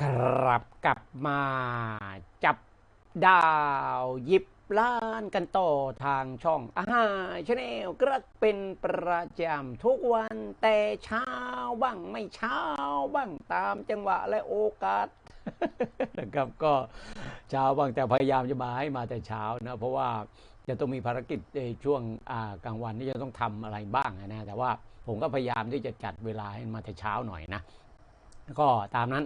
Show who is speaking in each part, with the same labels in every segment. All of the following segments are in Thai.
Speaker 1: ครับกลับมาจับดาวหยิบล้านกันต่อทางช่องอาหารชาแนลกระเป็นประจำทุกวันแต่เช้าบ้างไม่เช้าบ้างตามจังหวะและโอกาสนะครับก็เช้าบ้างแต่พยายามจะมาให้มาแต่เช้านะเพราะว่าจะต้องมีภารกิจในช่วงกลางวันที่จะต้องทำอะไรบ้างนะแต่ว่าผมก็พยายามที่จะจัดเวลาให้มาแต่เช้าหน่อยนะ ก็ตามนั้น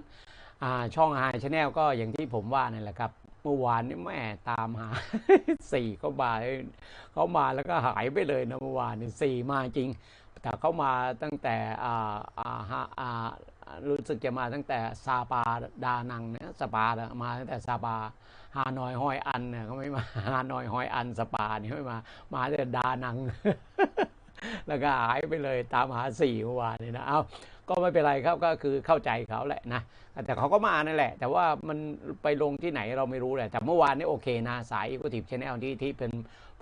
Speaker 1: ช่องไฮชแนลก็อย่างที่ผมว่านั่นแหละครับ เมื่อวานนี่แม่ตามหาสี่เขามาเขามาแล้วก็หายไปเลยนะเมื่อวานนี่สี่มาจริง แต่เขามาตั้งแต่อ่าอ่าฮะอ่ารู้สึกจะมาตั้งแต่ซาปาดานังเนี่ยสปามาตั้งแต่ซาปาฮานอยฮอยอันเนี่ยเขาไม่มาฮานอยฮอยอันสปาเนี่ยไม่มา มาแต่ดานัง แล้วก็หายไปเลยตามหาสี่เมื่อวานนี่นะเอา ก็ไม่เป็นไรครับก็คือเข้าใจเขาแหละนะแต่เขาก็มานั่นแหละ แต่ว่ามันไปลงที่ไหนเราไม่รู้แหละแต่เมื่อวานนี้โอเคนะสาย e ก o ทีฟชแนลที่ที่เป็น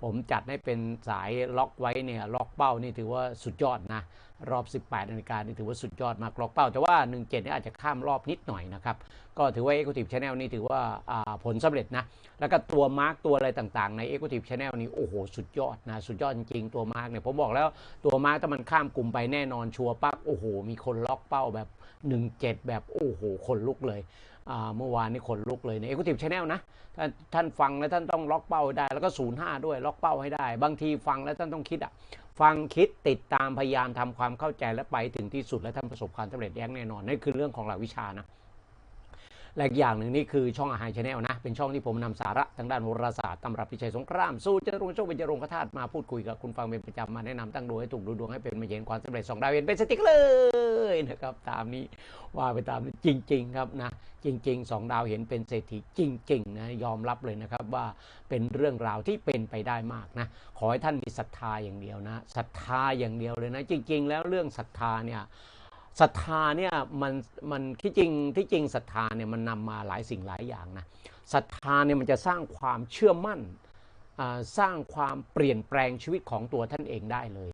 Speaker 1: ผมจัดให้เป็นสายล็อกไว้เนี่ยล็อกเป้านี่ถือว่าสุดยอดนะ รอบ 18นาฬิกานี่ถือว่าสุดยอดมากล็อกเป้า แต่ว่า 17นี่อาจจะข้ามรอบนิดหน่อยนะครับ ก็ถือว่า Executive Channel นี่ถือว่าาผลสำเร็จนะ แล้วก็ตัวมาร์กตัวอะไรต่างๆ ใน Executive Channel นี่โอ้โห สุดยอดนะ สุดยอดจริงๆตัวมาร์กเนี่ยผมบอกแล้วตัวมาร์กถ้ามันข้ามกลุ่มไปแน่นอนชัวร์ปั๊บโอ้โห มีคนล็อกเป้าแบบ 17 แบบโอ้โหคนลุกเลยเมื่อวานนี่คนลุกเลยใน Executive Channel นะท่านท่านฟังแล้วท่านต้องล็อกเป้าได้ แล้วก็ 05 ด้วยล็อกเป้าให้ได้ บางทีฟังแล้วท่านต้องคิดอะ ฟังคิดติดตามพยายามทำความเข้าใจและไปถึงที่สุดและท่านประสบความสำเร็จแย่งแน่นอนนั่นคือเรื่องของหลักวิชานะ และอีกอย่างหนึ่งนี่คือช่องอาหารชาแนลนะ เป็นช่องที่ผมนำสาระทางด้านโหราศาสตร์ตำรับพิชัยสงคราม สู้จตุรงโชคเป็นจรงคธาตุมาพูดคุยกับคุณฟังเป็นประจำมาแนะนำตั้งดวงให้ถูกดูดวงให้เป็นมาเห็นความสำเร็จสองดาวเห็นเป็นสติ๊กเลยนะครับตามนี้ว่าไปตามนี้จริง ๆ ครับนะจริงๆสองดาวเห็นเป็นเศรษฐีจริง ๆ นะ ยอมรับเลยนะครับว่าเป็นเรื่องราวที่เป็นไปได้มากนะ ขอให้ท่านมีศรัทธาอย่างเดียวนะศรัทธาอย่างเดียวเลยนะ จริง ๆ แล้วเรื่องศรัทธาเนี่ย ศรัทธาเนี่ยมันมันที่จริงที่จริงศรัทธาเนี่ยมันนำมาหลายสิ่งหลายอย่างนะศรัทธาเนี่ยมันจะสร้างความเชื่อมั่นสร้างความเปลี่ยนแปลงชีวิตของตัวท่านเองได้เลย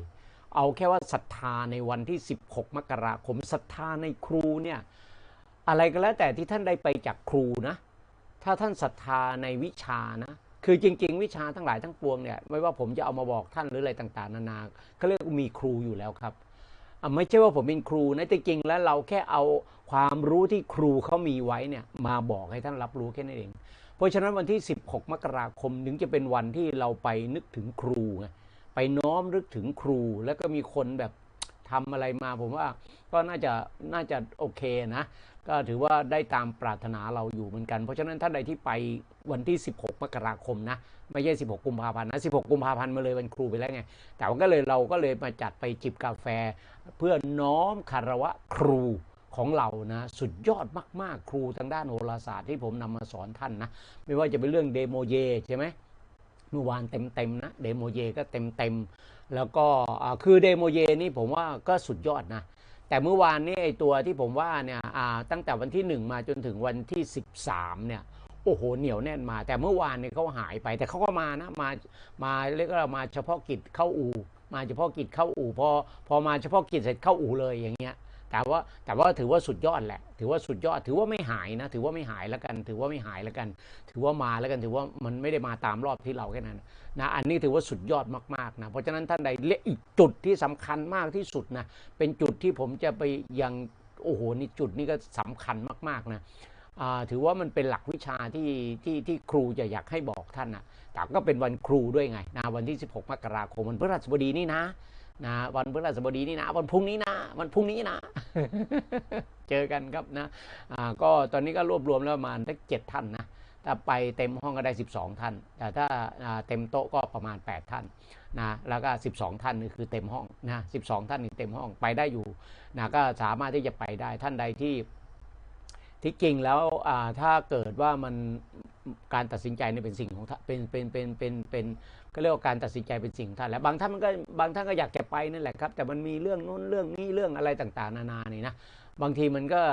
Speaker 1: เอาแค่ว่าศรัทธาในวันที่ 16 มกราคมศรัทธาในครูเนี่ยอะไรก็แล้วแต่ที่ท่านได้ไปจากครูนะถ้าท่านศรัทธาในวิชานะคือจริง ๆ วิชาทั้งหลายทั้งปวงเนี่ยไม่ว่าผมจะเอามาบอกท่านหรืออะไรต่างๆ นานาเขาเรียกมีครูอยู่แล้วครับ ไม่ใช่ว่าผมเป็นครูนะแต่จริงแล้วเราแค่เอาความรู้ที่ครูเขามีไว้เนี่ยมาบอกให้ท่านรับรู้แค่นั้นเอง เพราะฉะนั้นวันที่ 16 มกราคมถึงจะเป็นวันที่เราไปนึกถึงครูไงไปน้อมนึกถึงครู แล้วก็มีคนแบบทำอะไรมาผมว่าก็น่าจะน่าจะโอเคนะ ก็ถือว่าได้ตามปรารถนาเราอยู่เหมือนกัน เพราะฉะนั้นท่านใดที่ไปวันที่ 16 มกราคมนะ ไม่ใช่ 16 กุมภาพันธ์นะ 16 กุมภาพันธ์มาเลยวันครูไปแล้วไง แต่ว่าก็เลยเราก็เลยมาจัดไปจิบกาแฟ เพื่อน้อมคารวะครูของเรานะสุดยอดมาก ๆ ครูทางด้านโหราศาสตร์ที่ผมนำมาสอนท่านนะ ไม่ว่าจะเป็นเรื่องเดโมเยใช่ไหมเมื่อวานเต็ม ๆ นะ เดโมเยก็เต็ม ๆ แล้วก็คือเดโมเยนี่ผมว่าก็สุดยอดนะ แต่เมื่อวานนี้ไอตัวที่ผมว่าเนี่ยตั้งแต่วันที่ 1 มาจนถึงวันที่ 13เนี่ยโอ้โหเหนียวแน่นมา แต่เมื่อวานเนี่ยเขาหายไป แต่เขาก็มานะมามาเรียกว่ามาเฉพาะกิจเข้าอู่มาเฉพาะกิจเข้าอู่พอพอมาเฉพาะกิจเสร็จเข้าอู่เลยอย่างเงี้ย แต่ว่าแต่ว่าถือว่าสุดยอดแหละ ถือว่าสุดยอด ถือว่าไม่หายนะ ถือว่าไม่หายแล้วกัน ถือว่าไม่หายแล้วกัน ถือว่ามาแล้วกัน ถือว่ามันไม่ได้มาตามรอบที่เราแค่นั้นนะ อันนี้ถือว่าสุดยอดมากๆนะ เพราะฉะนั้นท่านใดเละอีกจุดที่สำคัญมากที่สุดนะ เป็นจุดที่ผมจะไปยังโอ้โหนี่จุดนี้ก็สำคัญมากๆนะถือว่ามันเป็นหลักวิชาที่ที่ที่ครูจะอยากให้บอกท่านนะแต่ก็เป็นวันครูด้วยไงนะวันที่ 16 มกราคมวันพฤหัสบดีนี่นะ นะวันพฤหัสบดีนี่นะวันพรุ่งนี้นะวันพรุ่งนี้นะ เจอกันครับนะอ่าก็ตอนนี้ก็รวบรวมแล้วประมาณสักเจ็ดท่านนะถ้าไปเต็มห้องก็ได้ 12 ท่าน แต่ถ้าาเต็มโต๊ะก็ประมาณ 8 ท่านนะแล้วก็ 12 ท่านนี่คือเต็มห้องนะ12 ท่านนี่เต็มห้องไปได้อยู่นะก็สามารถที่จะไปได้ท่านใดที่ที่จริงแล้วถ้าเกิดว่ามัน การตัดสินใจนี่เป็นสิ่งของท่านเป็นเป็นเป็นเป็นเป็นก็เรียกว่าการตัดสินใจเป็นสิ่งของท่านแหละบางท่านมันก็บางท่านก็อยากจะไปนั่นแหละครับ แต่มันมีเรื่องนู้นเรื่องนี้เรื่องอะไรต่างๆ นานานี่นะบางทีมันก็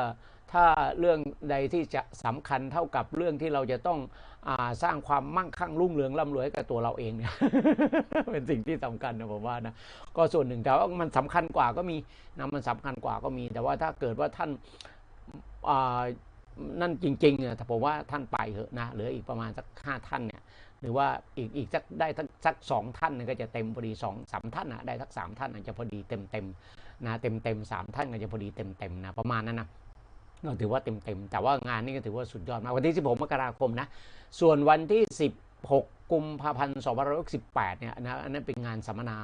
Speaker 1: ถ้าเรื่องใดที่จะสำคัญเท่ากับเรื่องที่เราจะต้องอสร้างความมั่งคั่งรุ่งเรืองร่ำรวยให้กับตัวเราเองเนี่ยเป็นสิ่งที่สำคัญนะผมว่านะก็ส่วนหนึ่งแต่ว่ามันสำคัญกว่าก็มีนะมันสำคัญกว่าก็มี แต่ว่าถ้าเกิดว่าท่านอ่า นั่นจริงๆอะแต่ผมว่าท่านไปเถอะนะเหลืออีกประมาณสักห้าท่านเนี่ยหรือว่าอีกอีกสักได้สักสองท่านเนี่ยก็จะเต็มพอดีสองสามท่านนะได้สักสามท่านอาจจะพอดีเต็มเต็มๆนะเต็มเต็มๆสามท่านก็จะพอดีเต็มเต็มๆนะประมาณนั้นนะก็ถือว่าเต็มเต็มๆแต่ว่างานนี้ก็ถือว่าสุดยอดมากวันที่ 16 มกราคมนะส่วนวันที่ 16 กุมภาพันธ์2568เนี่ยนะอันนั้นเป็นงานสัมมนา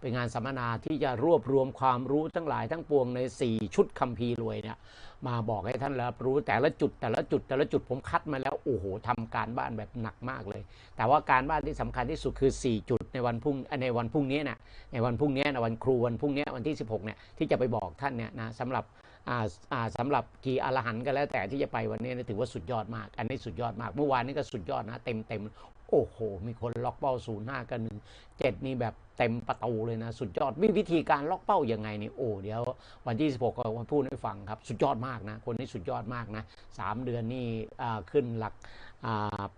Speaker 1: เป็นงานสัมมนาที่จะรวบรวมความรู้ทั้งหลายทั้งปวงใน 4 ชุดคัมภีร์รวยเนี่ย มาบอกให้ท่านรับรู้แต่ละจุดแต่ละจุดแต่ละจุดผมคัดมาแล้ว โอ้โหทำการบ้านแบบหนักมากเลย แต่ว่าการบ้านที่สำคัญที่สุดคือ 4 จุดในวันพรุ่งในวันพรุ่งนี้นะในวันพรุ่งนี้นะวันครูวันพรุ่งนี้วันที่ 16เนี่ยที่จะไปบอกท่านเนี่ยนะสำหรับสำหรับกี่อรหันต์ก็แล้วแต่ที่จะไปวันนี้นะถือว่าสุดยอดมาก อันนี้สุดยอดมาก เมื่อวานนี้ก็สุดยอดนะเต็มเต็มโอ้โห มีคนล็อกเป้าศูนย์ห้ากันหนึ่งเจ็ดนี่แบบ เต็มประตูเลยนะ สุดยอดมีวิธีการล็อกเป้ายังไงนี่โอ้เดี๋ยววันที่ 16ก็มาพูดให้ฟังครับ สุดยอดมากนะ คนนี้สุดยอดมากนะสามเดือนนี่ขึ้นหลัก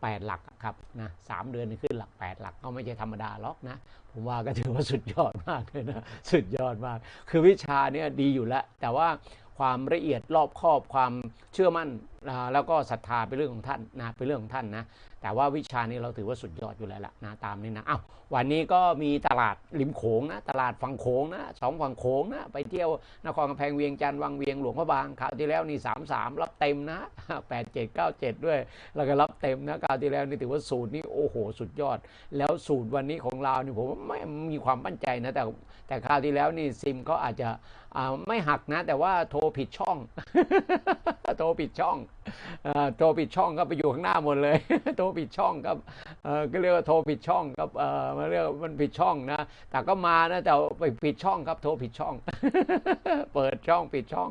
Speaker 1: แปดหลักครับนะสามเดือนนี่ขึ้นหลักแปดหลักก็ไม่ใช่ธรรมดาล็อกนะ ผมว่าก็ถือว่าสุดยอดมากเลยนะสุดยอดมาก คือวิชาเนี่ยดีอยู่แล้ว แต่ว่าความละเอียดรอบคอบความเชื่อมั่นแล้วก็ศรัทธาเป็นเรื่องของท่านนะเป็นเรื่องของท่านนะแต่ว่าวิชานี้เราถือว่าสุดยอดอยู่แล้วล่ะนะตามนี้นะอ้าว วันนี้ก็มีตลาดริมโขงนะ ตลาดฝั่งโขงนะสองฝั่งโขงนะ ไปเที่ยวนครกำแพงเวียงจันทร์วังเวียงหลวงพระบางคราวที่แล้วนี่สามสามรับเต็มนะแปดเจ็ดเก้าเจ็ดด้วย แล้วก็รับเต็มนะคราวที่แล้วนี่ถือว่าสูตรนี้โอ้โห สุดยอด แล้วสูตรวันนี้ของเรานี่ผมว่าไม่มีความมั่นใจนะ แต่แต่คราวที่แล้วนี่ซิมเขาอาจจะไม่หักนะ แต่ว่าโทรผิดช่อง โทรผิดช่องโทรผิดช่องก็ไปอยู่ข้างหน้าหมดเลย โทรผิดช่องครับก็เรียกว่าโทรผิดช่องครับมันเรียกว่ามันผิดช่องนะ แต่ก็มานะแต่ไปผิดช่องครับ โทรผิดช่อง เปิดช่องปิดช่อง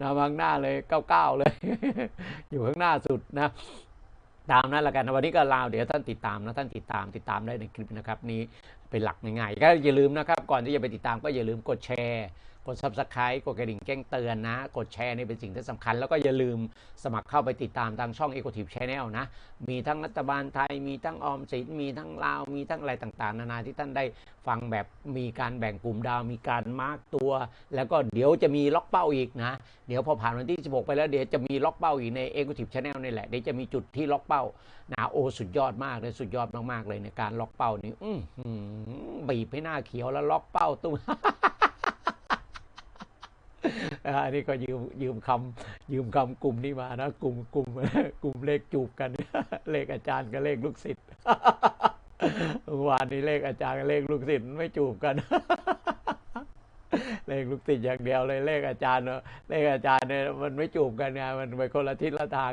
Speaker 1: นะมาข้างหน้าเลยเก้าๆเลย อยู่ข้างหน้าสุดนะตามนั้นละกันวันนี้ก็ลาวเดี๋ยวท่านติดตามนะท่านติดตามติดตามได้ในคลิปนะครับ นี้เป็นหลักง่ายๆก็อย่าลืมนะครับ ก่อนที่จะไปติดตามก็อย่าลืมกดแชร์ กด subscribe กดกระดิ่งแจ้งเตือนนะ กดแชร์นี่เป็นสิ่งที่สำคัญ แล้วก็อย่าลืมสมัครเข้าไปติดตามทางช่อง e c o t i v e Channel นะ มีทั้งรัฐบาลไทย มีทั้งออมสิน มีทั้งลาว มีทั้งอะไรต่างๆ นานาที่ท่านได้ฟังแบบมีการแบ่งกลุ่มดาว มีการมาร์กตัว แล้วก็เดี๋ยวจะมีล็อกเป้าอีกนะ เดี๋ยวพอผ่านวันที่ 16 ไปแล้วเดี๋ยวจะมีล็อกเป้าอีกใน e c o t i v e Channel นี่แหละ เดี๋ยวจะมีจุดที่ล็อกเป้านะโอสุดยอดมากเลยสุดยอดมากๆเลยในการล็อกเป้านี่อืบีบให้หน้าเขียวแล้วล็อกเป้าตุ้ม อ่าอันนี้ก็ยืมยืมคำยืมคำกลุ่มนี้มานะกลุ่มกลุ่มกลุ่มเลขจูบกัน เลขอาจารย์กับเลขลูกศิษย์วานนี้เลขอาจารย์กับเลขลูกศิษย์ไม่จูบกัน เลขลูกศิษย์อย่างเดียวเลยเลขอาจารย์เนอะเลขอาจารย์เนี่ยมันไม่จูบกันไงมันไปคนละทิศละทาง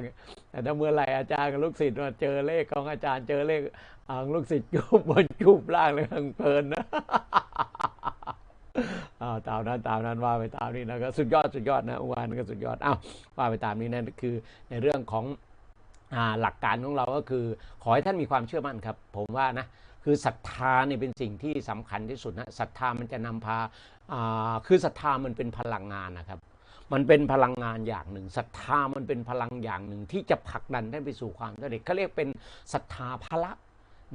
Speaker 1: แต่ถ้าเมื่อไหร่อาจารย์กับลูกศิษย์มาเจอเลขของอาจารย์เจอเลขอ่าลูกศิษย์จูบบนจูบล่างเลยทั้งเพลินนะ อ้าวตามนั้นตามนั้นว่าไปตามนี้นะก็สุดยอดสุดยอดนะวานก็สุดยอดอ้าวว่าไปตามนี้นั่นคือในเรื่องของหลักการของเราก็คือ ขอให้ท่านมีความเชื่อมั่นครับ ผมว่านะคือศรัทธาเนี่ยเป็นสิ่งที่สำคัญที่สุดนะศรัทธามันจะนำพาอ่าคือศรัทธามันเป็นพลังงานนะครับมันเป็นพลังงานอย่างหนึ่งศรัทธามันเป็นพลังอย่างหนึ่ง ที่จะผลักดันท่านไปสู่ความสำเร็จเขาเรียกเป็นศรัทธาพละ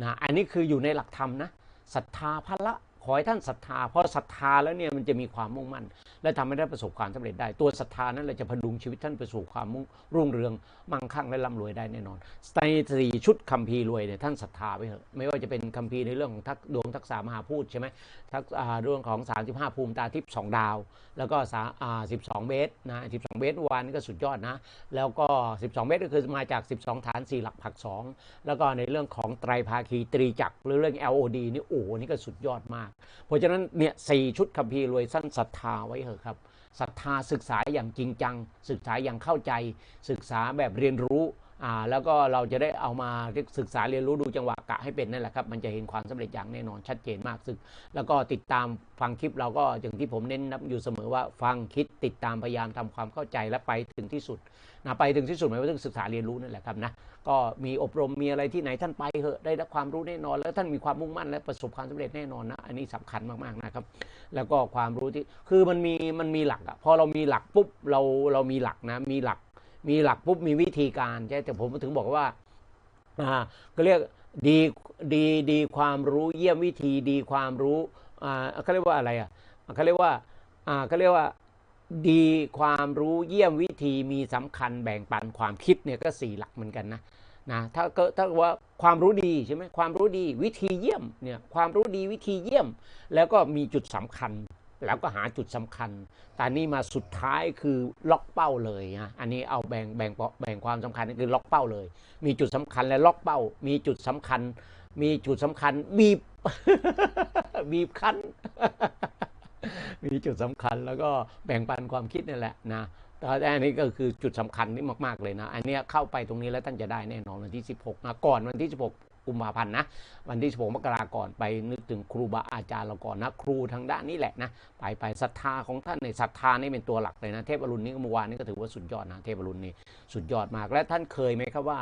Speaker 1: นะอันนี้คืออยู่ในหลักธรรมนะศรัทธาพละ ขอให้ท่านศรัทธาเพราะศรัทธาแล้วเนี่ยมันจะมีความมุ่งมั่น และทำให้ได้ประสบความสำเร็จได้ ตัวศรัทธานั้นแหละจะพดุงชีวิตท่านไปสู่ความมุ่งรุ่งเรืองมั่งคั่งและร่ำรวยได้แน่นอนในสี่ชุดคัมภีร์รวยเนี่ยท่านศรัทธาไว้เถอะไม่ว่าจะเป็นคัมภีร์ในเรื่องของทักดวงทักษะมหาพูดใช่ไหมทักเรื่องของ 35 ภูมิตาทิพย์สองดาว แล้วก็สาอ่า12เมตรนะ12เมตรเมื่อวานนี้ก็สุดยอดนะแล้วก็ 12 เมตรก็คือมาจาก 12 ฐาน 4 หลักผัก 2 แล้วก็ในเรื่องของไตรภาคีตรีจักรหรือเรื่อง LOD นี่โอ้โหนี่ก็สุดยอดมากเพราะฉะนั้นเนี่ยสี่ชุดคัมภีร์รวยสั้นศรัทธาไว้เถอะครับศรัทธาศึกษาอย่างจริงจัง ศึกษาอย่างเข้าใจ ศึกษาแบบเรียนรู้ อ่าแล้วก็เราจะได้เอามาศึกษาเรียนรู้ดูจังหวะกะให้เป็นนั่นแหละครับ มันจะเห็นความสำเร็จอย่างแน่นอนชัดเจนมากสึก แล้วก็ติดตามฟังคลิปเราก็อย่างที่ผมเน้นนับอยู่เสมอว่าฟังคิดติดตามพยายามทำความเข้าใจและไปถึงที่สุดนะไปถึงที่สุดหมายว่าต้องศึกษาเรียนรู้นั่นแหละครับนะก็มีอบรมมีอะไรที่ไหนท่านไปเหอะได้รับความรู้แน่นอน แล้วท่านมีความมุ่งมั่นและประสบความสำเร็จแน่นอนนะอันนี้สำคัญมากๆนะครับ แล้วก็ความรู้ที่คือมันมีมันมีหลักอะพอเรามีหลักปุ๊บเราเรามีหลักนะมีหลัก มีหลักปุ๊บมีวิธีการใช่แต่ผมถึงบอกว่าอ่าก็เรียกดีดีดีความรู้เยี่ยมวิธีดีความรู้อ่าเขาเรียกว่าอะไรอะเขาเรียกว่าอ่าเขาเรียกว่าดีความรู้เยี่ยมวิธีมีสำคัญแบ่งปันความคิดเนี่ยก็สี่หลักเหมือนกันนะนะถ้าก็ถ้าว่าความรู้ดีใช่ไหมความรู้ดีวิธีเยี่ยมเนี่ยความรู้ดีวิธีเยี่ยม แล้วก็มีจุดสำคัญ แล้วก็หาจุดสำคัญ แต่นี่มาสุดท้ายคือล็อกเป้าเลยนะอันนี้เอาแบ่งแบ่งแบ่งความสำคัญคือล็อกเป้าเลย มีจุดสำคัญและล็อกเป้า มีจุดสำคัญ มีจุดสำคัญบีบบีบคั้น มีจุดสำคัญแล้วก็แบ่งปันความคิดนี่แหละนะแต่อันนี้ก็คือจุดสำคัญนี่มาก ๆ เลยนะ อันนี้เข้าไปตรงนี้แล้วท่านจะได้แน่นอนวันที่ 16นะก่อนวันที่ 16 กุมภาพันธ์นะ วันที่ 16 มกราก่อนไปนึกถึงครูบาอาจารย์เราก่อนนะ ครูทางด้านนี้แหละนะ ไปไปศรัทธาของท่านในศรัทธานี่เป็นตัวหลักเลยนะ เทพอรุณนี่เมื่อวานนี้ก็ถือว่าสุดยอดนะ เทพอรุณนี่สุดยอดมาก และท่านเคยไหมครับว่า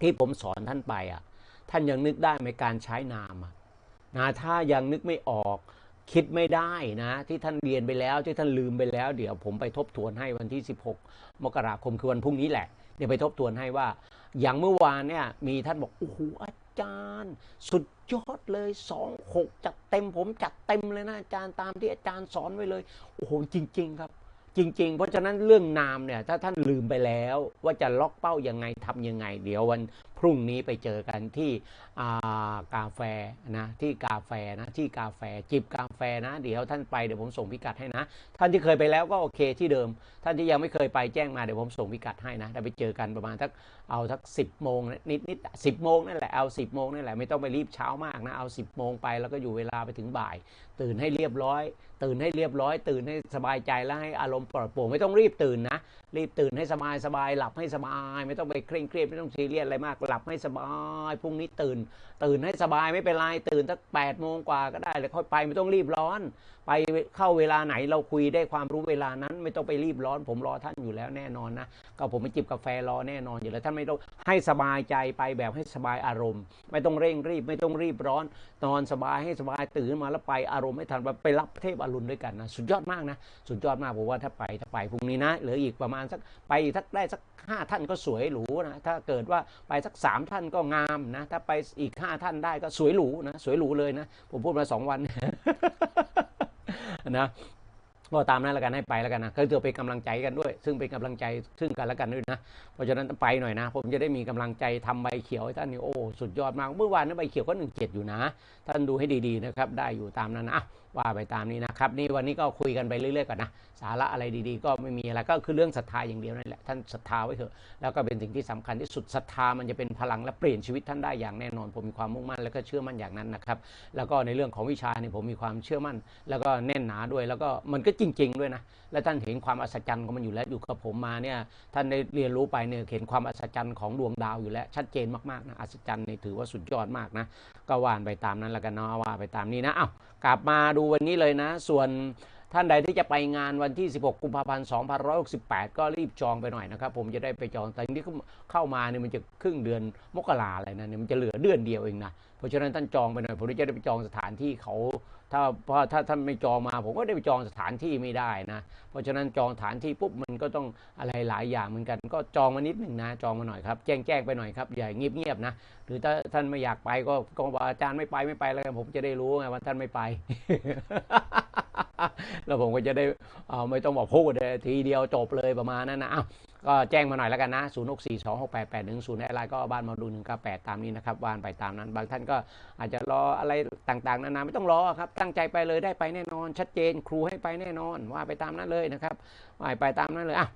Speaker 1: ที่ผมสอนท่านไปอะ ท่านยังนึกได้ไหมการใช้นามนะ ถ้ายังนึกไม่ออกคิดไม่ได้นะที่ท่านเรียนไปแล้วที่ท่านลืมไปแล้ว เดี๋ยวผมไปทบทวนให้วันที่ 16 มกราคมคือวันพรุ่งนี้แหละ เดี๋ยวไปทบทวนให้ว่า อย่างเมื่อวานเนี่ยมีท่านบอกโอ้โหอาจารย์ สุดยอดเลยสองหกจัดเต็มผมจัดเต็มเลยนะอาจารย์ตามที่อาจารย์สอนไว้เลยโอ้โหจริง ๆ ครับ จริง ๆ เพราะฉะนั้นเรื่องนามเนี่ยถ้าท่านลืมไปแล้ว ว่าจะล็อกเป้ายังไงทำยังไง เดี๋ยววันพรุ่งนี้ไปเจอกันที่กาแฟนะที่กาแฟนะที่กาแฟจิบกาแฟนะ เดี๋ยวท่านไปเดี๋ยวผมส่งพิกัดให้นะ ท่านที่เคยไปแล้วก็โอเคที่เดิม ท่านที่ยังไม่เคยไปแจ้งมาเดี๋ยวผมส่งพิกัดให้นะเดี๋ยวไปเจอกันประมาณทักเอาทักสิบโมงนิดนิดสิบโมงนั่นแหละเอาสิบโมงนั่นแหละไม่ต้องไปรีบเช้ามากนะเอาสิบโมงไปแล้วก็อยู่เวลาไปถึงบ่าย ตื่นให้เรียบร้อย ตื่นให้เรียบร้อย ตื่นให้สบายใจแล้วให้อารมณ์ปลอดโปร่งไม่ต้องรีบตื่นนะรีบตื่นให้สบายสบายหลับให้สบาย ไม่ต้องไปเคร่งเครียดไม่ต้องซีเรียสอะไรมากหลับให้สบายพรุ่งนี้ตื่นตื่นให้สบายไม่เป็นไรตื่นสักแปดโมงกว่าก็ได้เลยค่อยไปไม่ต้องรีบร้อน ไปเข้าเวลาไหนเราคุยได้ความรู้เวลานั้น ไม่ต้องไปรีบร้อน ผมรอท่านอยู่แล้วแน่นอนนะก็ผมไปจิบกาแฟรอแน่นอนอยู่แล้วท่านไม่ต้องให้สบายใจไปแบบให้สบายอารมณ์ ไม่ต้องเร่งรีบ ไม่ต้องรีบร้อน นอนสบายให้สบายตื่นมาแล้วไปอารมณ์ไม่ทันไปรับเทพอรุณด้วยกันนะสุดยอดมากนะสุดยอดมากผมว่าถ้าไปถ้าไปพรุ่งนี้นะเหลืออีกประมาณสักไปสักได้สักห้าท่านก็สวยหรูนะ ถ้าเกิดว่าไปสักสามท่านก็งามนะ ถ้าไปอีกห้าท่านได้ก็สวยหรูนะ สวยหรูเลยนะ ผมพูดมาสองวันนะก็ตามนั้นแล้วกันให้ไปแล้วกันนะก็จะเป็นกำลังใจกันด้วย ซึ่งเป็นกำลังใจซึ่งกันและกันด้วยนะเพราะฉะนั้นไปหน่อยนะ ผมจะได้มีกำลังใจทำใบเขียวให้ท่านนี่โอ้สุดยอดมากเมื่อวานนั้นใบเขียวก็หนึ่งเจ็ดอยู่นะ ท่านดูให้ดีๆนะครับ ได้อยู่ตามนั้นนะ ว่าไปตามนี้นะครับ นี่วันนี้ก็คุยกันไปเรื่อยๆก่อนนะ สาระอะไรดีๆ ก็ไม่มีอะไรก็คือเรื่องศรัทธาอย่างเดียวนั่นแหละท่านศรัทธาไว้เถอะแล้วก็เป็นสิ่งที่สำคัญที่สุดศรัทธามันจะเป็นพลังและเปลี่ยนชีวิตท่านได้อย่างแน่นอนผมมีความมุ่งมั่นแล้วก็เชื่อมั่นอย่างนั้นนะครับแล้วก็ในเรื่องของวิชาเนี่ยผมมีความเชื่อมั่น แล้วก็แน่นหนาด้วย แล้วก็มันก็จริง ๆ ด้วยนะและท่านเห็นความอัศจรรย์ของมันอยู่แล้วอยู่กับผมมาเนี่ยท่านได้เรียนรู้ไปเนี่ยเห็นความอัศจรรย์ของดวงดาวอยู่แล้วชัดเจนมากๆนะอัศจรรย์นี่ถือว่าสุดยอดมากนะก็ว่านไปตามนั้นแล้วกันเนาะว่าไปตามนี้นะอ้าวกลับมาดูวันนี้เลยนะ ส่วนท่านใดที่จะไปงานวันที่ 16 กุมภาพันธ์ 2568 ก็รีบจองไปหน่อยนะครับ ผมจะได้ไปจองแต่ที่เข้ามาเนี่ยมันจะครึ่งเดือนมกราอะไรนะเนี่ยมันจะเหลือเดือนเดียวเองนะ เพราะฉะนั้นท่านจองไปหน่อย ผมจะได้ไปจองสถานที่เขา ถ้าพราะถ้าท่านไม่จองมา ผมก็ได้ไปจองสถานที่ไม่ได้นะ เพราะฉะนั้นจองสถานที่ปุ๊บมันก็ต้องอะไรหลายอย่างเหมือนกัน ก็จองมานิดหนึ่งนะ จองมาหน่อยครับ แจ้งแจ้งไปหน่อยครับอย่าเงียบเงียบนะ หรือถ้าท่านไม่อยากไปก็ก็บอกอาจารย์ไม่ไปไม่ไปแล้วผมจะได้รู้ไงว่าท่านไม่ไป แล้วผมก็จะได้ไม่ต้องบอกพูดทีเดียวจบเลยประมาณนั้นนะ ก็แจ้งมาหน่อยแล้วกันนะ 0 6 4 2 6 8 8 1 0แอร์ไลน์ก็บ้านมาดู1 9 8 ตามนี้นะครับวานไปตามนั้น บางท่านก็อาจจะรออะไรต่างๆ นานาไม่ต้องรอครับ ตั้งใจไปเลยได้ไปแน่นอน ชัดเจนครูให้ไปแน่นอน ว่าไปตามนั้นเลยนะครับว่าไปตามนั้นเลยอะ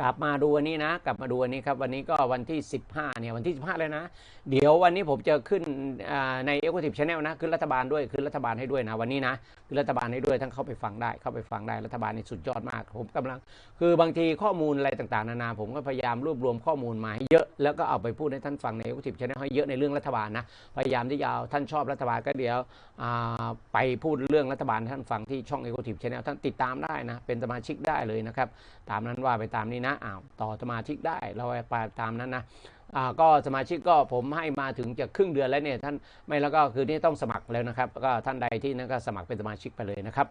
Speaker 1: กลับมาดูวันนี้นะ กลับมาดูวันนี้ครับ วันนี้ก็วันที่ 15เนี่ยวันที่ 15 เลยนะ เดี๋ยววันนี้ผมจะขึ้นในเอ็กซ์ทีฟชาแนลนะขึ้นรัฐบาลด้วยขึ้นรัฐบาลให้ด้วยนะวันนี้นะขึ้นรัฐบาลให้ด้วยทั้งเข้าไปฟังได้เข้าไปฟังได้รัฐบาลนี่สุดยอดมากผมกำลัง คือบางทีข้อมูลอะไรต่างๆ นานาผมก็พยายามรวบรวมข้อมูลมาให้เยอะแล้วก็เอาไปพูดให้ท่านฟังในเอ็กซ์ทีฟชาแนลให้เยอะในเรื่องรัฐบาลนะพยายามที่จะเอาท่านชอบรัฐบาลก็เดี๋ยวไปพูดเรื่องรัฐบาลท่านฟังที่ช่องเอ็กซ์ทีฟชาแนลท่านติดตามได้นะเป็นสมาชิกได้เลยนะครับตามนั้นว่าไปตามนี้นะอ้าวต่อสมาชิกได้เราไปตามนั้นนะก็สมาชิกก็ผมให้มาถึงจะครึ่งเดือนแล้วเนี่ยท่านไม่แล้วก็คือนี่ต้องสมัครแล้วนะครับก็ท่านใดที่นั่นก็สมัครเป็นสมาชิกไปเลยนะครับ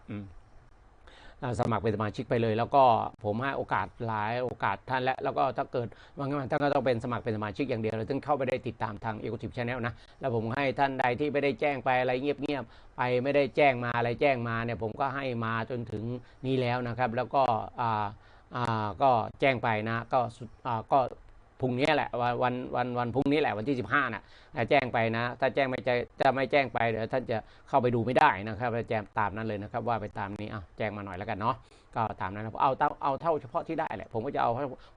Speaker 1: สมัครเป็นสมาชิกไปเลย แล้วก็ผมให้โอกาสหลายโอกาสท่านและแล้วก็ถ้าเกิดบางงท่านก็ต้องเป็นสมัครเป็นสมาชิกอย่างเดียวเลยถึงเข้าไปได้ติดตามทาง e c o t i p Channel นะแล้วผมให้ท่านใดที่ไม่ได้แจ้งไปอะไรเงียบๆไปไม่ได้แจ้งมาอะไรแจ้งมาเนี่ยผมก็ให้มาจนถึงนี้แล้วนะครับ แล้วก็อ่า ก็แจ้งไปนะก็ก็พรุ่งนี้แหละวันวันวันวันพรุ่งนี้แหละวันที่ 15น่ะแจ้งไปนะ ถ้าแจ้งไม่จะจะไม่แจ้งไปเดี๋ยวท่านจะเข้าไปดูไม่ได้นะครับแจ้งตามนั้นเลยนะครับว่าไปตามนี้อะแจ้งมาหน่อยแล้วกันเนาะ ก็ตามนั้นนะเอาเท่าเอาเท่าเฉพาะที่ได้แหละผมก็จะเอา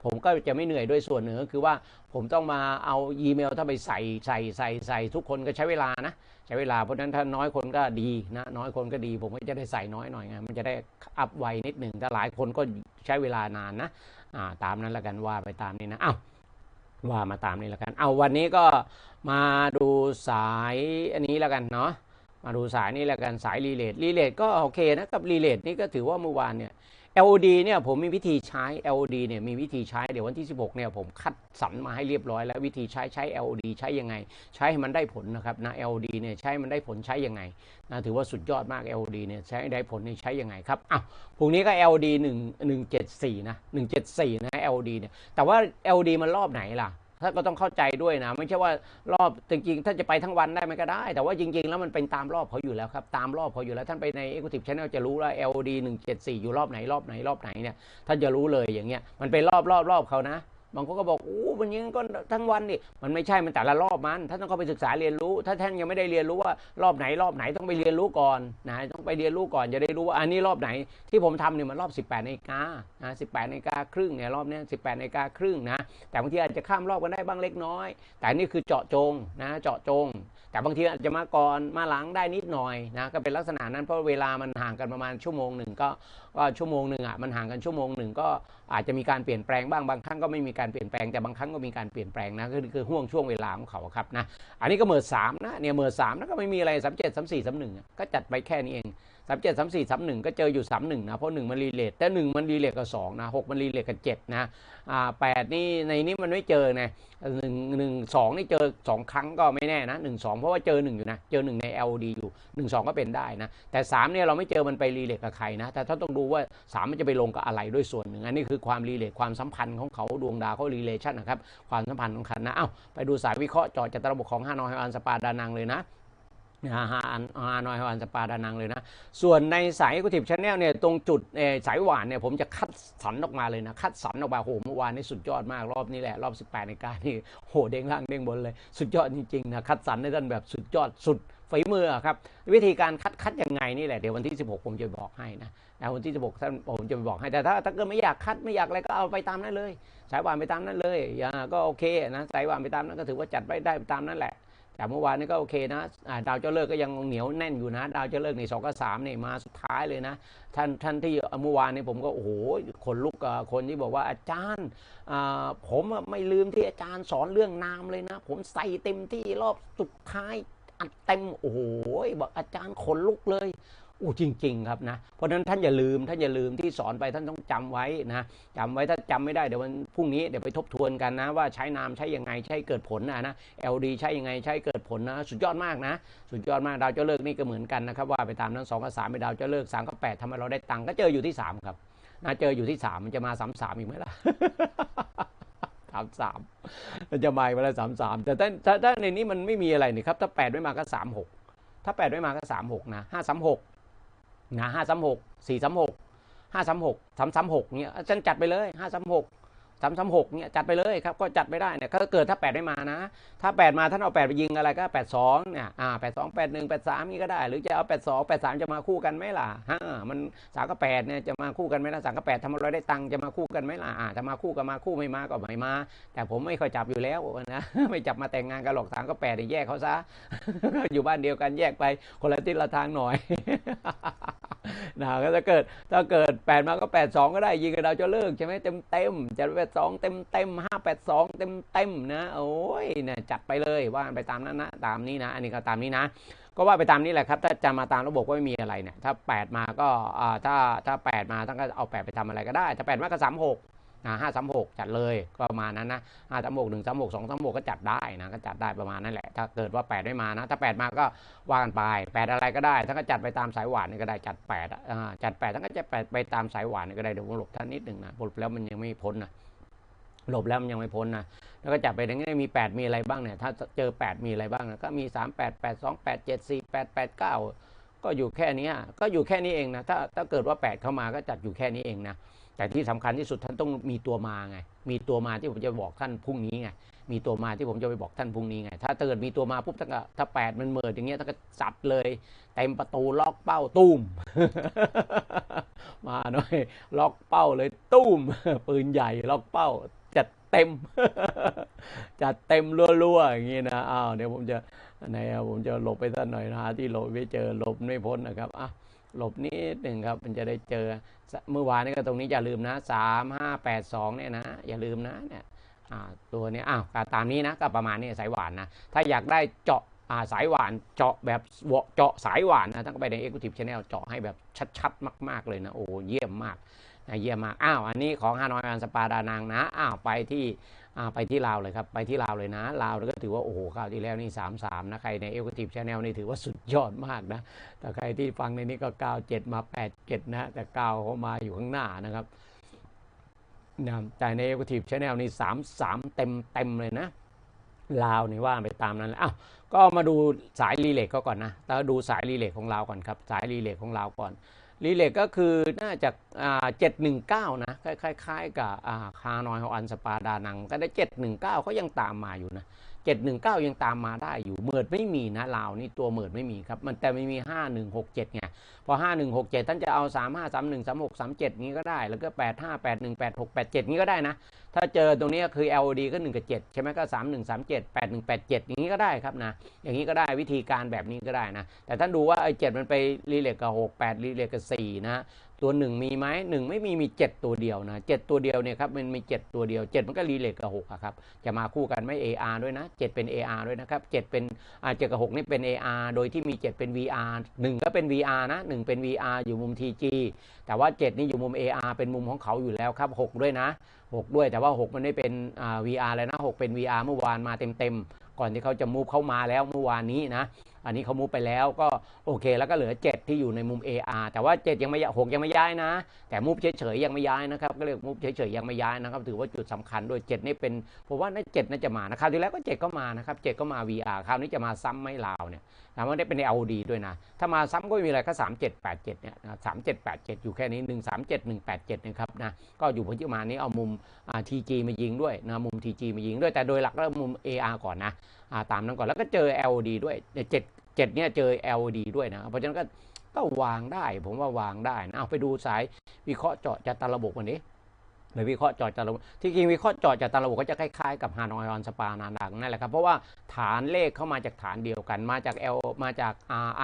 Speaker 1: ผมก็จะไม่เหนื่อยด้วยส่วนหนึ่งก็คือว่าผมต้องมาเอาอีเมลถ้าไปใส่ใส่ใส่ใส่ทุกคนก็ใช้เวลานะใช้เวลาเพราะนั้นถ้าน้อยคนก็ดีนะน้อยคนก็ดี ผมก็จะได้ใส่น้อยหน่อยไงมันจะได้อัพไวนิดหนึ่งถ้าหลายคนก็ใช้เวลานานนะอ่าตามนั้นแล้วกันว่าไปตามนี้นะอ้าวว่ามาตามนี้แล้วกัน เอาวันนี้ก็มาดูสายอันนี้แล้วกันเนาะ มาดูสายนี้แล้วกันสายรีเลทรีเลทก็โอเคนะกับรีเลทนี่ก็ถือว่าเมื่อวานเนี่ย LOD เนี่ยผมมีวิธีใช้ LOD เนี่ยมีวิธีใช้เดี๋ยววันที่ 16เนี่ยผมคัดสรรมาให้เรียบร้อย แล้ววิธีใช้ใช้ LOD ใช้ยังไง ใช้ให้มันได้ผลนะครับนะ LOD เนี่ยใช้มันได้ผลใช้ยังไงนะถือว่าสุดยอดมาก LOD เนี่ยใช้ได้ผลนี่ใช้ยังไงครับอ้าวพรุ่งนี้ก็ LOD 1 174นะ174นะ LOD เนี่ยแต่ว่า LOD มันรอบไหนล่ะ ถ้าก็ต้องเข้าใจด้วยนะ ไม่ใช่ว่ารอบจริงๆ ถ้าจะไปทั้งวันได้มันก็ได้ แต่ว่าจริง ๆ แล้วมันเป็นตามรอบเขาอยู่แล้วครับตามรอบเขาอยู่แล้วท่านไปใน Executive Channel จะรู้แล้ว LD 174 อยู่รอบไหนรอบไหนรอบไหนเนี่ยท่านจะรู้เลยอย่างเงี้ยมันเป็นรอบรอบรอบเขานะ บางคนก็บอกโอ้มันยังก็ทั้งวันนี่มันไม่ใช่มันแต่ละรอบมันท่านต้องเข้าไปศึกษาเรียนรู้ ถ้าท่านยังไม่ได้เรียนรู้ว่ารอบไหนรอบไหนต้องไปเรียนรู้ก่อนนะต้องไปเรียนรู้ก่อนจะได้รู้ว่าอันนี้รอบไหนที่ผมทำเนี่ยมันรอบ 18นาฬิกานะ18นาฬิกาครึ่งเนี่ยรอบเนี้ย18นาฬิกาครึ่งนะแต่บางทีอาจจะข้ามรอบกันได้บ้างเล็กน้อย แต่นี่คือเจาะจงนะเจาะจง แต่บางทีอาจจะมาก่อนมาหลังได้นิดหน่อยนะก็เป็นลักษณะนั้นเพราะเวลามันห่างกันประมาณชั่วโมงหนึ่งก็ก็ชั่วโมงหนึ่งอะมันห่างกันชั่วโมงหนึ่งก็อาจจะมีการเปลี่ยนแปลงบ้างบางครั้งก็ไม่มีการเปลี่ยนแปลงแต่บางครั้งก็มีการเปลี่ยนแปลงนะก็คือคือห่วงช่วงเวลาของเขาครับนะอันนี้ก็เมิดสามนะเนี่ยเมิดสามแล้วก็ไม่มีอะไรสามเจ็ดสามสี่สามหนึ่งก็จัดไปแค่นี้เอง สามเจ็ดสามสี่สามหนึ่งก็เจออยู่สามหนึ่งนะเพราะหนึ่งมันรีเลทแต่หนึ่งมันรีเลทกับสองนะหกมันรีเลทกับเจ็ดนะอ่าแปดนี่ในนี้มันไม่เจอไงหนึ่งหนึ่งสองนี่เจอสองครั้งก็ไม่แน่นะหนึ่งสองเพราะว่าเจอหนึ่งอยู่นะเจอหนึ่งใน LD อยู่หนึ่งสองก็เป็นได้นะแต่สามเนี่ยเราไม่เจอมันไปรีเลทกับใครนะแต่ถ้าต้องดูว่าสามมันจะไปลงกับอะไรด้วยส่วนหนึ่งอันนี้คือความรีเลทความสัมพันธ์ของเขาดวงดาวเขารีเลชันนะครับความสัมพันธ์ของคันนะเอ้าไปดูสายวิเคราะห์จอจากระบบของฮานอยฮอันสปาดานังเลยนะ ฮาอันฮานอยฮอันสปาดานังเลยนะ ส่วนในสายกุฏิบชาแนลเนี่ยตรงจุดสายหวานเนี่ยผมจะคัดสรรออกมาเลยนะ คัดสรรออกมาโหเมื่อวานนี่สุดยอดมากรอบนี้แหละรอบ 18 ในการนี่โหเด้งล่างเด้งบนเลย สุดยอดจริงๆนะคัดสรรในท่านแบบสุดยอดสุดฝีมือครับ วิธีการคัดคัดยังไงนี่แหละเดี๋ยววันที่ 16 ผมจะบอกให้นะแต่วันที่ 16ท่านผมจะบอกให้แต่ถ้าถ้าเกิดไม่อยากคัดไม่อยากอะไรก็เอาไปตามนั้นเลย สายหวานไปตามนั้นเลยอย่าก็โอเคนะสายหวานไปตามนั้นก็ถือว่าจัดไปได้ตามนั้นแหละ แต่เมื่อวานนี้ก็โอเคนะดาวเจ้าเลิกก็ยังเหนียวแน่นอยู่นะ ดาวเจ้าเลิกในสองกับสามเนี่ยมาสุดท้ายเลยนะ ท่านท่านที่เมื่อวานนี้ผมก็โอ้โหคนลุกคนที่บอกว่าอาจารย์ผมไม่ลืมที่อาจารย์สอนเรื่องนามเลยนะ ผมใส่เต็มที่รอบสุดท้ายอัดเต็มโอ้โหบอกอาจารย์ขนลุกเลย อู้จริง ๆ ครับนะเพราะฉะนั้นท่านอย่าลืมท่านอย่าลืมที่สอนไปท่านต้องจำไว้นะจำไว้ถ้าจำไม่ได้เดี๋ยววันพรุ่งนี้เดี๋ยวไปทบทวนกันนะว่าใช้นามใช้ยังไงใช้เกิดผลนะนะ LD ใช้ยังไงใช้เกิดผลนะสุดยอดมากนะ สุดยอดมากดาวเจ้าเลิกนี่ก็เหมือนกันนะครับว่าไปตามนั้นสองกับสามไปดาวเจ้าเลิกสามกับแปดทำให้เราได้ตังค์ก็เจออยู่ที่สามครับนะเจออยู่ที่สามมันจะมาสามสามอีกไหมล่ะสามสามมันจะมาอีกไหมล่ะสามสามแต่ถ้าถ้าในนี้มันไม่มีอะไรนี่ครับถ้าแปดไม่มาก็สามหกถ้าแปดไม่มาก็สามหกนะห้าสามหก นะห้าสามหกสี่สามหกห้าสามหกสามสามหกเนี่ยฉันจัดไปเลยห้าสามหก สามสามหกเนี่ยจัดไปเลยครับก็จัดไม่ได้เนี่ยถ้าเกิดถ้าแปดไม่มานะ ถ้าแปดมาท่านเอาแปดไปยิงอะไรก็แปดสองเนี่ยอ่าแปดสองแปดหนึ่งแปดสามนี่ก็ได้ หรือจะเอาแปดสองแปดสามจะมาคู่กันไหมล่ะฮะมันสามกับแปดเนี่ยจะมาคู่กันไหมล่ะสามกับแปดทำเรได้ตังค์จะมาคู่กันไหมล่ะอ่าจะมาคู่ก็มาคู่ไม่มาก็ไม่มา แต่ผมไม่ค่อยจับอยู่แล้วนะไม่จับมาแต่งงานกันหรอกสามกับแปดแยกเขาซะอยู่บ้านเดียวกันแยกไปคนละทิศละทางหน่อย นะก็จะเกิดถ้าเกิดแปดมาก็แปดสองก็ได้ยิงกับดาวจะเลิกใช่ไหมเต็มเต็มจะแปดสองเต็มเต็มห้าแปดสองเต็มเต็มนะโอ้ยเนี่ยจัดไปเลยว่าไปตามนั้นนะตามนี้นะ อันนี้ก็ตามนี้นะก็ว่าไปตามนี้แหละครับ ถ้าจะมาตามระบบก็ไม่มีอะไรเนี่ยถ้า 8 มาก็ถ้าถ้า 8 มาท่านก็เอา 8 ไปทำอะไรก็ได้ ถ้า 8 มาก็36นะห้ ห้าสามหกจัดเลยก็ประมาณนั้นนะห้าสามหกหนึ่งสามหกสองสามหกก็จัดได้นะก็จัดได้ประมาณนั้นแหละ ถ้าเกิดว่าแปดไม่มานะ ถ้าแปดมาก็ว่ากันไปแปดอะไรก็ได้ถ้าก็จัดไปตามสายหวานนี่ก็ได้จัดแปดอ่าจัดแปดถ้าก็จะแปดไปตามสายหวานนี่ก็ได้เดี๋ยวผมหลบท่านนิดหนึ่งนะหลบแล้วมันยังไม่พ้นนะหลบแล้วมันยังไม่พ้นนะแล้วก็จัดไปอย่างนี้มี 8 มีอะไรบ้างเนี่ยถ้าเจอ 8 มีอะไรบ้างนะก็มี 3 8 8 2 8 7 4 8 8 9 ก็อยู่แค่นี้ก็อยู่แค่นี้เองนะถ้าถ้าเกิดว่า 8 เข้ามาก็จัดอยู่แค่นี้เองนะ แต่ที่สำคัญที่สุดท่านต้องมีตัวมาไง มีตัวมาที่ผมจะบอกท่านพรุ่งนี้ไง มีตัวมาที่ผมจะไปบอกท่านพรุ่งนี้ไง ถ้าเกิดมีตัวมาปุ๊บถ้านก็ถ้าแปดมันเมิดอย่างเงี้ยถ้านก็จัดเลยเต็มประตูล็อกเป้าตุ้ม มาหน่อยล็อกเป้าเลยตุ้ม ปืนใหญ่ล็อกเป้าจัดเต็ม จัดเต็มรัวๆอย่างงี้นะ อ้าวเดี๋ยวผมจะไหนผมจะหลบไปสักหน่อยนะหาที่หลบไม่เจอหลบไม่พ้นนะครับอะ หลบนิดหนึ่งครับ มันจะได้เจอเมื่อวานนี้ก็ตรงนี้อย่าลืมนะสามห้าแปดสองเนี่ยนะ อย่าลืมนะเนี่ยตัวนี้อ้าวตามนี้นะก็ประมาณนี้สายหวานนะถ้าอยากได้เจาะอ่าสายหวานเจาะแบบเจาะสายหวานนะท่านก็ไปใน Executive Channel เจาะให้แบบชัดๆ มาก ๆ เลยนะโอ้เยี่ยมมากนะเยี่ยมมากอ้าวอันนี้ของฮานอยอันสปาดานางนะอ้าวไปที่ ไปที่ลาวเลยครับ ไปที่ลาวเลยนะ ลาวก็ถือว่า โอ้โหคราวที่แล้วนี่ 3 3 นะ ใครใน Executive Channel นี่ถือว่าสุดยอดมากนะ แต่ใครที่ฟังในนี้ก็ 9 7 มา 8 7 นะ แต่9เขามาอยู่ข้างหน้านะครับนะแต่ใน Executive Channel นี่ 3 3 เต็มเต็มเลยนะลาวนี่ว่าไปตามนั้นแล้วอ้าวก็มาดูสายรีเลทก็ก่อนนะแล้วดูสายรีเลทของเราก่อนครับ สายรีเลทของเราก่อน รีเลกก็คือน่าจะเจ็ดหนึ่งเก้านะคล้ายๆกับคานอยฮอันสปาดานัง ก็ได้เจ็ดหนึ่งเก้าเขายังตามมาอยู่นะ เจ็ดหนึ่งเก้ายังตามมาได้อยู่เมิดไม่มีนะลาวนี่ตัวเมิดไม่มีครับ มันแต่ไม่มีห้าหนึ่งหกเจ็ดไงพอห้าหนึ่งหกเจ็ดท่านจะเอาสามห้าสามหนึ่งสามหกสามเจ็ดนี้ก็ได้ แล้วก็แปดห้าแปดหนึ่งแปดหกแปดเจ็ดนี้ก็ได้นะ ถ้าเจอตรงนี้คือ LOD ก็ 1 กับ 7 ใช่ไหมก็ 3 1 3 7 8 1 8 7 อย่างนี้ก็ได้ครับนะ อย่างนี้ก็ได้วิธีการแบบนี้ก็ได้นะ แต่ท่านดูว่าไอ้7มันไปรีเลทกับ 6 8รีเลทกับ4นะ ตัว1มีไหม1ไม่มีมี7ตัวเดียวนะ7ตัวเดียวเนี่ยครับมันมี7ตัวเดียว7มันก็รีเลทกับ6อะครับจะมาคู่กันไม่ AR ด้วยนะ7เป็น AR ด้วยนะครับ7เป็นอ่า7กับ6นี่เป็น AR โดยที่มี7เป็น VR 1ก็เป็น VR นะ1เป็น VR อยู่มุม TG แต่ว่า7นี่อยู่มุม AR เป็นมุมของเขาอยู่แล้วครับ6ด้วยนะ6ด้วยแต่ว่า6มันไม่เป็น VR เลยนะ6เป็น VR เมื่อวานมาเต็มๆก่อนที่เขาจะมูฟเข้ามาแล้วเมื่อวานนี้นะ อันนี้เขามูฟไปแล้วก็โอเค แล้วก็เหลือ 7 ที่อยู่ในมุม AR แต่ว่า 7 ยังไม่6ยังไม่ย้ายนะ แต่มูฟเฉยๆยังไม่ย้ายนะครับก็เรียกมูฟเฉยๆยังไม่ย้ายนะครับ ถือว่าจุดสำคัญด้วย7นี่เป็นผมว่าน่า7น่าจะมานะคราวที่แล้วก็ 7 ก็มานะครับ7ก็มา VR คราวนี้จะมาซ้ำไม่ลาวเนี่ยถามว่าได้เป็น LD ด้วยนะ ถ้ามาซ้ำก็มีอะไรก็3 7 8 7เจ็ดเนี่ยสามเจ็ดแปดเจ็ดอยู่แค่นี้1 3 7 1 8 7นะครับนะก็อยู่ประมานี้เอามุมทีจีมายิงด้วยนะมุม TG มายิงด้วยแต่โดยหลักแล้วมุม AR ก่อนนะ ตามนั้นก่อนแล้วก็เจอ LD ด้วยเจ็ดเจ็ดเนี่ยเจอ LD ด้วยนะ เพราะฉะนั้นก็ก็วางได้ ผมว่าวางได้นะเอาไปดูสายวิเคราะห์เจาะจากตาระบบวันนี้ไปวิเคราะห์จาะจากระบบที่จริงวิเคราะห์จาะจากตาระบบก็จะคล้ายๆกับฮานอยออนสปานาดังนั่นแหละครับ เพราะว่าฐานเลขเข้ามาจากฐานเดียวกัน มาจาก L มาจาก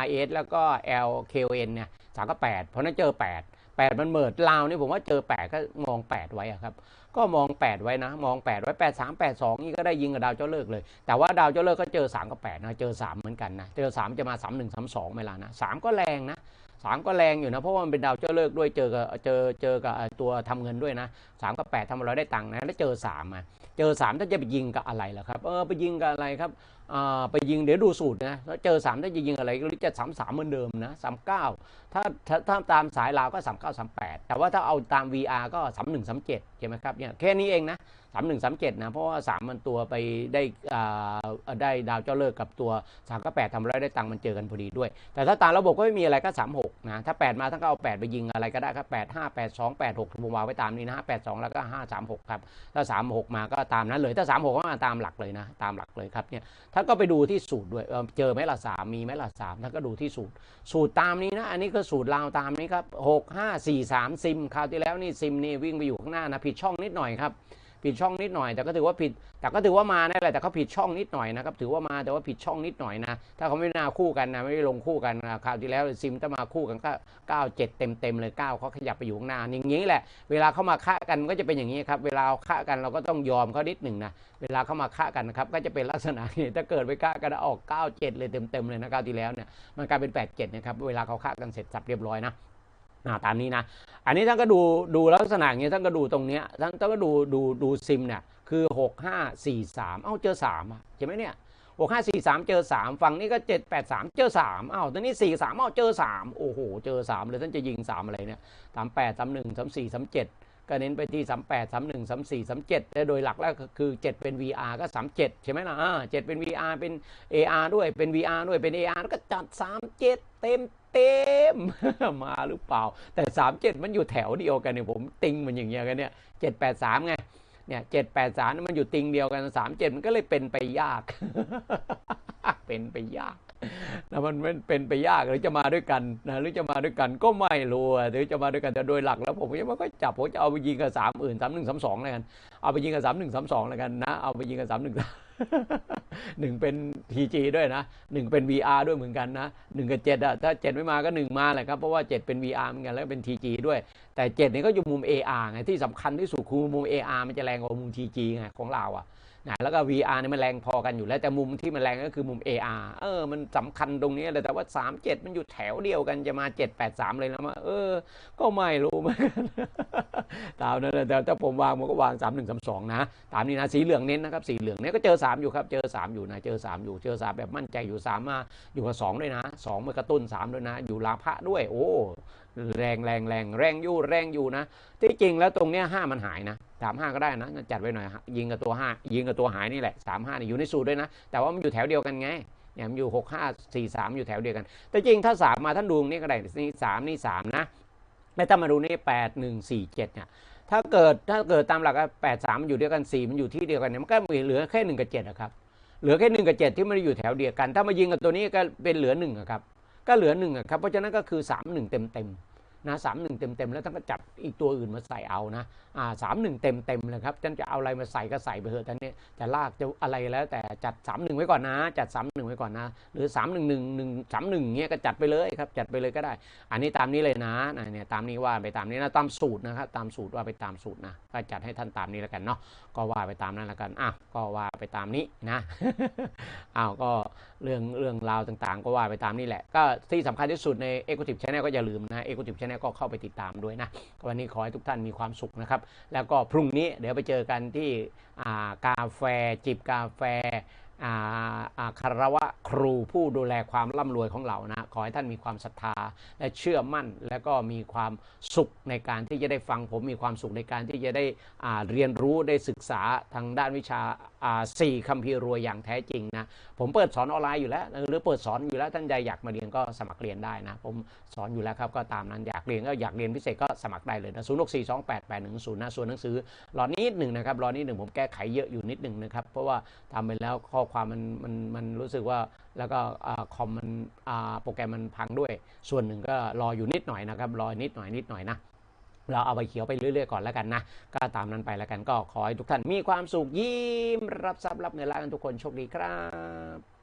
Speaker 1: RS แล้วก็ LKN เนี่ยสามก็แปดเพราะนั้นเจอ8 8มันเมิดลาวนี่ผมว่าเจอ8ก็มอง8ไว้ครับ ก็มอง 8 ไว้นะ มอง 8 ไว้ 8 3 8 2 นี่ก็ได้ยิงกับดาวเจ้าเลิกเลย แต่ว่าดาวเจ้าเลิกก็เจอ 3 กับ 8 นะ เจอ 3 เหมือนกันนะ เจอ 3 จะมา 3 1 3 2ไม่ละนะ 3 ก็แรงนะ3ก็แรงอยู่นะ เพราะว่ามันเป็นดาวเจ้าเลิกด้วยเจอกับเจอเจอกับตัวทำเงินด้วยนะ3กับ8ทำอะไรได้ตังค์นะแล้วเจอ3มาเจอ3ถ้าจะไปยิงกับอะไรล่ะครับเออไปยิงกับอะไรครับ ไปยิงเดี๋ยวดูสูตรนะแล้วเจอ3ถ้าจะยิงอะไรก็จะ3 3เหมือนเดิมนะ39ถ้าถ้าถ้าตามสายลาวก็39 38แปดแต่ว่าถ้าเอาตาม VR ก็31 37ใช่ไหมครับเนี่ยแค่นี้เองนะ31 37นะเพราะว่า3มันตัวไปได้ได้ดาวเจ้าเลิกกับตัว3ก็8ทำไรได้ตังค์มันเจอกันพอดีด้วย แต่ถ้าตามระบบก็ไม่มีอะไรก็36นะถ้า8มาทั้งก็เอา8ไปยิงอะไรก็ได้ครับ8 5 8 2 8 6ผมวางไว้ตามนี้นะ8 2แล้วก็5 3 6ครับถ้า3 6มหกมาก็ตามนั้นเลยถ้า3 6ก็มาตามหลักเลยนะตามหลักเลยครับเนี่ยท่านก็ไปดูที่สูตรด้วยเจอไหมล่ะสามมีไหมล่ะสามท่านก็ดูที่สูตร สูตรตามนี้นะ อันนี้ก็สูตรลาวตามนี้ครับหกห้าสี่สามซิมคราวที่แล้วนี่ซิมนี่วิ่งไปอยู่ข้างหน้านะผิดช่องนิดหน่อยครับ ผิดช่องนิดหน่อย แต่ก็ถือว่าผิด แต่ก็ถือว่ามานั่นแหละแต่เขาผิดช่องนิดหน่อยนะครับถือว่ามาแต่ว่าผิดช่องนิดหน่อยนะ ถ้าเขาไม่น่าคู่กันนะไม่ได้ลงคู่กันคราวที่แล้วซิมถ้ามาคู่กันก็เก้าเจ็ดเต็มเต็มเลยเก้าเขาขยับไปอยู่ข้างหน้าอย่างนี้แหละ เวลาเข้ามาฆ่ากันก็จะเป็นอย่างนี้ครับเวลาฆ่ากันเราก็ต้องยอมเขานิดหนึ่งนะเวลาเข้ามาฆ่ากันนะครับก็จะเป็นลักษณะนี้ถ้าเกิดไปฆ่ากันออก9 7เจ็ดเลยเต็มๆเลยนะคราวที่แล้วเนี่ยมันกลายเป็น8 7นะครับเวลาเขาฆ่ากันเสร็จสับเรียบร้อยนะ อ่าตามนี้นะ อันนี้ท่านก็ดูดูลักษณะอย่างเงี้ยท่านก็ดูตรงเนี้ยท่านท่านก็ดูดูดูซิมเนี่ยคือ6 5 4 3เอ้าเจอ3อะใช่ไหมเนี่ย6 5 4 3เจอ3ฝั่งนี้ก็7 8 3เจอ3เอ้าตอนนี้4 3เอ้าเจอ3โอ้โหเจอ3เลยท่านจะยิง3อะไรเนี่ย38 31 34 37ก็เน้นไปที่ 38 31 34 37แต่โดยหลักแล้วก็คือ 7 เป็น VR ก็ 37 ใช่ไหมล่ะอ่า7เป็น VR เป็น AR ด้วย เป็น VR ด้วย เป็น AR แล้วก็จัด 37 เต็ม เต็มมาหรือเปล่า แต่37มันอยู่แถวเดียวกันเนี่ยผมติงมันอย่างเงี้ยกันเนี่ย783ไงเนี่ย783นี่มันอยู่ติงเดียวกัน37มันก็เลยเป็นไปยาก เป็นไปยากนะมันเป็นไปยากหรือจะมาด้วยกันนะหรือจะมาด้วยกันก็ไม่รู้หรือจะมาด้วยกันแต่โดยหลักแล้วผมยังไม่ค่อยจับผมจะเอาไปยิงกับสามอื่นสามหนึ่งสามสองแล้วกันเอาไปยิงกับสามหนึ่งสามสองแล้วกันนะเอาไปยิงกับสามหนึ่ง หนึ่งเป็น TG ด้วยนะหนึ่งเป็น VR ด้วยเหมือนกันนะหนึ่งกับเจ็ดอะถ้าเจ็ดไม่มาก็หนึ่งมาแหละครับ เพราะว่าเจ็ดเป็น VR เหมือนกันแล้วเป็น TG ด้วย แต่เจ็ดนี่ก็อยู่มุม AR ไงที่สำคัญที่สุดคือมุม AR มันจะแรงกว่ามุม TG ไงของเราอะ นะแล้วก็ VR เนี่ยมันแรงพอกันอยู่แล้ว แต่มุมที่มันแรงก็คือมุม AR เออมันสำคัญตรงนี้เลยแต่ว่า 37 มันอยู่แถวเดียวกันจะมา 783 เลยนะมาเออ ก็ไม่รู้เหมือนกันตามนั้นแต่ถ้าผมวางผมก็วาง 3 1 3 2 นะ ตามนี้นะ สีเหลืองเน้นนะครับ สีเหลืองเนี้ยก็เจอ 3 อยู่ครับ เจอ 3 อยู่นะ เจอ 3 อยู่ เจอ 3 แบบมั่นใจอยู่ 3 มาอยู่กับ 2 ด้วยนะ 2 มากระตุ้น 3 ด้วยนะ อยู่ลาภะด้วย โอ้แรงแรงแรงแรงอยู่แรงอยู่นะ ที่จริงแล้วตรงเนี้ยห้ามันหายนะสามห้าก็ได้นะ จัดไว้หน่อย ยิงกับตัวห้ายิงกับตัวหายนี่แหละสามห้านี่อยู่ในสูตรด้วยนะ แต่ว่ามันอยู่แถวเดียวกันไงเนี่ยมันอยู่หกห้าสี่สามอยู่แถวเดียวกัน แต่จริงถ้าสามมาท่านดูตรงนี่ก็ได้นี่สามนี่สามนะไม่ต้องมาดูนี่แปดหนึ่งสี่เจ็ดเนี่ยถ้าเกิดถ้าเกิดตามหลักแปดสามมันอยู่เดียวกันสี่มันอยู่ที่เดียวกันเนี่ยมันก็มีเหลือแค่หนึ่งกับเจ็ดอะครับเหลือแค่หนึ่งกับเจ็ดที่ไม่ได้อยู่แถวเดียวกัน ถ้ามายิงกับตัวนี้ก็เป็นเหลือหนึ่งครับ ก็เหลือหนึ่งครับเพราะฉะนั้นก็คือสามหนึ่งเต็มเต็มนะสามหนึ่งเต็มเต็มแล้วท่านก็จับอีกตัวอื่นมาใส่เอานะอ่าสามหนึ่งเต็มเต็มเลยครับท่านจะเอาอะไรมาใส่ก็ใส่ไปเถอะท่านเนี่ยจะลากจะอะไรแล้วแต่จัดสามหนึ่งไว้ก่อนนะ จัดสามหนึ่งไว้ก่อนนะ หรือสามหนึ่งหนึ่งหนึ่งสามหนึ่งเงี้ยก็จัดไปเลยครับ จัดไปเลยก็ได้ อันนี้ตามนี้เลยนะเนี่ยตามนี้ว่าไปตามนี้นะตามสูตรนะครับตามสูตรว่าไปตามสูตรนะก็จัดให้ท่านตามนี้แล้วกันเนาะก็ว่าไปตามนั้นแล้วกันอ้าวก็ว่าไปตามนี้นะอ้าวก็เรื่องเรื่องราวต่างๆ ก็ว่าไปตามนี้แหละ ก็ที่สำคัญที่สุดใน Executive Channel ก็อย่าลืมนะ Executive Channel ก็เข้าไปติดตามด้วยนะวันนี้ขอให้ทุกท่านมีความสุขนะครับ แล้วก็พรุ่งนี้เดี๋ยวไปเจอกันที่อ่ากาแฟจิบกาแฟ คารวะครูผู้ดูแลความร่ำรวยของเรานะ ขอให้ท่านมีความศรัทธาและเชื่อมั่น แล้วก็มีความสุขในการที่จะได้ฟังผมมีความสุขในการที่จะได้เรียนรู้ได้ศึกษาทางด้านวิชาสี่คัมภีร์รวยอย่างแท้จริงนะผมเปิดสอนออนไลน์อยู่แล้ว หรือเปิดสอนอยู่แล้วท่านใดอยากมาเรียนก็สมัครเรียนได้นะ ผมสอนอยู่แล้วครับก็ตามนั้นอยากเรียนก็อยากเรียนพิเศษก็สมัครได้เลยนะศูนย์หกสี่สองแปดแปดหนึ่งศูนย์นะส่วนหนังสือรอนิดหนึ่งนะครับรอนิดหนึ่งผมแก้ไขเยอะอยู่นิดหนึ่งนะครับเพราะว่าทำไปแล้วข้อความมันมันมันรู้สึกว่าแล้วก็คอมมันโปรแกรมมันพังด้วย ส่วนหนึ่งก็รออยู่นิดหน่อยนะครับรอนิดหน่อยนิดหน่อยนะเราเอาไปเขียวไปเรื่อยๆก่อนแล้วกันนะ ก็ตามนั้นไปแล้วกันก็ขอให้ทุกท่านมีความสุขยิ้มรับทรัพย์รับเงินล้านกันทุกคนโชคดีครับ